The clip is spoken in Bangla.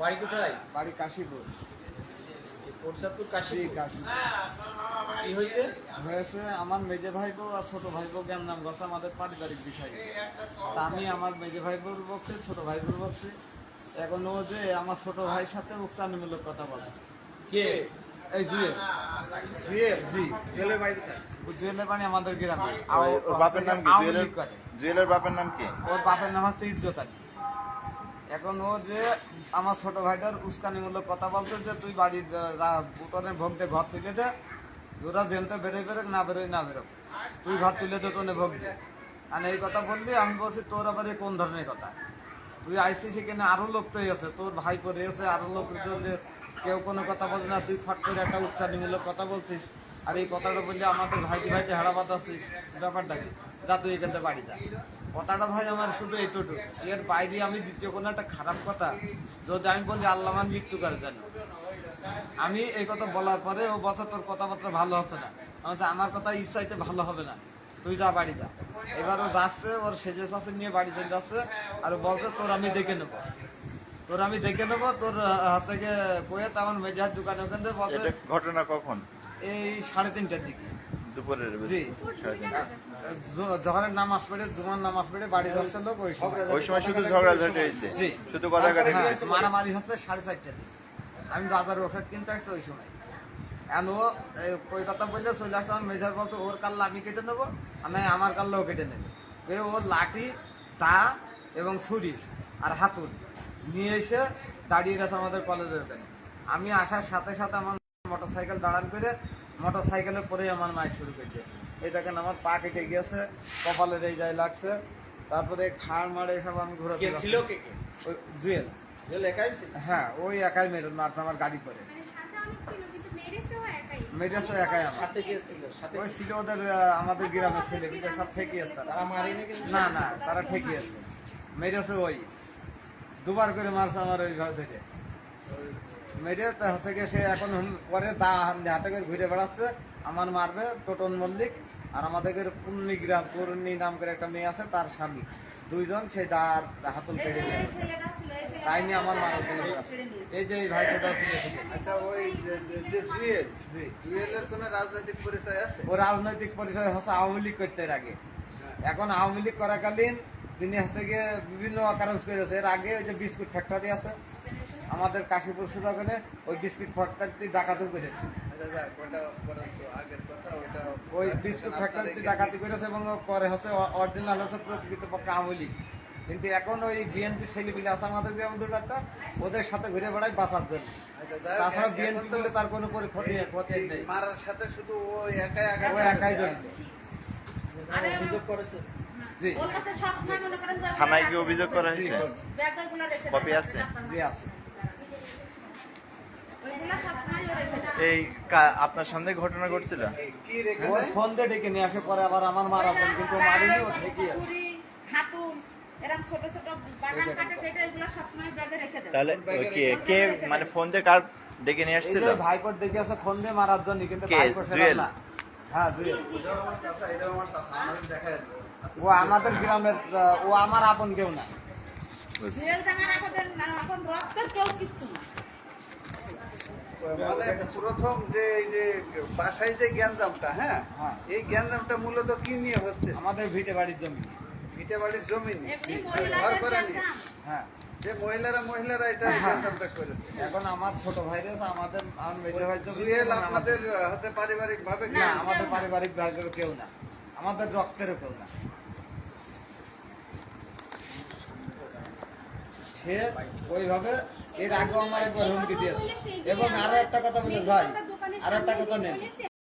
বাড়ি কোথায়? বাড়ি কাশীপুর। কাশী কাশীপুর? কি হয়েছে? হয়েছে আমার মেজে আর ছোট জ্ঞান নাম গেছে আমাদের পারিবারিক বিষয়। তা আমি আমার মেজে ছোট এখন ও যে আমার ছোট ভাইয়ের সাথে উচ্চারণমূলক কথা বলে। কে? এই জুয়েল? জি। জুয়েলের বাড়ি কোথায়? জুয়েলের বাড়ি আমাদের গ্রামে। ওর বাপের নাম কি? জুয়েলের বাপের নাম কি? ওর বাপের নাম হচ্ছে ইজ্জত আলী। এখন ও যে আমার ছোট ভাইটার উস্কানিমূলক কথা বলছে যে, তুই বাড়ির উঠোনে ভোগ দে, ঘর তুলে দে। ওরা জেনতে বেরোয় বেরোক, না বেরোয় না বেরোক। তুই ঘর তুলে দে, উঠোনে ভোগ দে। আর এই কথা বললি, আমি বলছি, তোর আবার কোন ধরনের কথা? তুই আইসি সেখানে আরও লোক তো আছে। তোর ভাই পরে আছে, আরও লোক কেউ কোনো কথা বলে না, তুই ফট করে একটা উচ্চারণমূলক কথা বলছিস। আর এই কথাটা বললে আমাদের ভাইটি ভাইটি হারাবাদ আছিস। ব্যাপারটা কি? যা, তুই এখান থেকে বাড়ি যা। কথাটা ভাই আমার শুধু এইটুকু এর বাইরে আমি দ্বিতীয় কোনো একটা খারাপ কথা, যদি আমি বলি আল্লাহ আমার মৃত্যু করে জানি আমি এই কথা বলার পরে ও বছর তোর কথাবার্তা ভালো হচ্ছে না। আমি আমার কথা ইচ্ছাইতে ভালো হবে না। তুই যা বাড়ি যা। এবার ও যাচ্ছে, ওর সেজে সাসে নিয়ে বাড়ি চলে যাচ্ছে আর বলছে, তোর আমি দেখে নেব। তোর আমি দেখে নেব, তোর হচ্ছে গিয়ে কয়ে তেমন মেজাহার দোকানে ওখান থেকে ঘটনা কখন? এই সাড়ে তিনটার দিকে। দুপুরের জি। নামাজ পড়ে জুমার নামাজ পড়ে বাড়ি যাচ্ছে লোক ওই সময়। ওই সময় শুধু ঝগড়াঝাটি হয়েছে? জি। শুধু কথা কাটে হ্যাঁ, মারামারি হচ্ছে সাড়ে চারটে আমি বাজারে ওষুধ কিনতে আসছি ওই সময়। এই ওই কথা বললে চলে আসছে আমার মেজার বলছে ওর কাল্লা আমি কেটে নেব নাই আমার কাল্লা ও কেটে নেবে। এ ওর লাঠি তা এবং ছুরি আর হাতুর নিয়ে এসে দাঁড়িয়ে গেছে আমাদের কলেজের ওখানে। আমি আসার সাথে সাথে আমার মোটর সাইকেল দাঁড়ান করে মোটর সাইকেলের পরেই আমার মায়ের শুরু করে দিয়েছে এই দেখেন আমার পা কেটে গিয়েছে কপালের এই যায় লাগছে। তারপরে খাড় মারে এসব আমি ঘুরে ছিল কে কে? ওই জুয়েল। জুয়েল একাই হ্যাঁ ওই একাই মেরুন মারছে আমার গাড়ি করে মানে সাথে অনেক ছিল কিন্তু মেরেছেও একাই। মেরেছে একাই আমার। সাথে কে ছিল? সাথে ওই ছিল ওদের আমাদের গ্রামের ছেলে বিটা সব আছে তারা। না না তারা আছে। মেরেছে ওই। দুবার করে মারছে আমার ওই ঘর থেকে। মেরে তা হচ্ছে গিয়ে সে এখন পরে দা হাতে করে ঘুরে বেড়াচ্ছে। আমার মারবে টোটন মল্লিক আর আমাদের পূর্ণি গ্রাম পূর্ণি নাম করে একটা মেয়ে আছে তার স্বামী। দুইজন সেই দার হাতল কেটে নিয়েছে তাই নিয়ে আমার মারা এই যে এই ভাই ছোটা আচ্ছা ওই জুয়েলের কোনো রাজনৈতিক পরিচয় আছে? ও রাজনৈতিক পরিচয় হচ্ছে আওয়ামী লীগ করতে এর আগে। এখন আওয়ামী লীগ করাকালীন তিনি হচ্ছে গিয়ে বিভিন্ন অকারেন্স করেছে। এর আগে ওই যে বিস্কুট ফ্যাক্টরি আছে। আমাদের কাশীপুর সুদাগনে ওই বিস্কুট ফ্যাক্টরি ডাকাতি করেছে। আচ্ছা ওটা পরের আগের কথা ওটা ওই বিস্কুট ফ্যাক্টরি ডাকাতি করেছে এবং পরে হচ্ছে অরিজিনাল হচ্ছে প্রকৃত পক্ষে আওয়ামী কিন্তু এখন ওই বিএনপি ছেলেপিলে আছে আমাদের গ্রাম দুটো একটা ওদের সাথে ঘুরে বেড়ায় বাঁচার জন্য। আচ্ছা, তাছাড়া বিএনপি বলে তার কোনো পরি- ক্ষতি ক্ষতি নেই। মারার সাথে শুধু ও একাই ও একাই জড়িত। অভিযোগ করেছে। জি। থানায় কি অভিযোগ করা হয়েছে? কপি কপি আছে? জি আছে। এই আপনার সামনে ঘটনা ঘটছিল? রেখে ফোন দিয়ে ডেকে নিয়ে আসে পরে আবার আমার মারা দেন কিন্তু মারিনি ও ঠেকিয়ে আছে। হাতুম এরকম ছোট ছোট বাগান কাটে কেটে এগুলো সবসময় ব্যাগে রেখে দেয়। তাহলে কে কে মানে ফোন দিয়ে কার ডেকে নিয়ে এই আসছিল? ভাইপোর ডেকে ফোন দিয়ে মারার জন্য কিন্তু জুয়েল? হ্যাঁ জুয়েল। ও আমাদের গ্রামের ও আমার আপন কেউ না। জুয়েল জামার এখন এখন রক্তের কেউ কিচ্ছু না। মানে প্রথম যে এই যে বাসায় যে হ্যাঁ? হ্যাঁ। এই মূলত কি নিয়ে হচ্ছে? আমাদের ভিটে বাড়ির জমি। ভিটে বাড়ির জমি ঘর করে নিয়ে হ্যাঁ। যে মহিলারা মহিলারা এটা হ্যাঁ। জ্ঞানজামটা করেছে। এখন আমার ছোট ভাই রয়েছে আমাদের আমার মেজর ভাই জমি আমাদের- আপনাদের হাতে পারিবারিক ভাবে না আমাদের পারিবারিক ভাইদের কেউ না। আমাদের রক্তেরও কেউ না। সে ওইভাবে এর আগে আমার একবার হুমকি দিয়েছে। এবং আরও একটা কথা বলে ভাই আরও একটা কথা নেন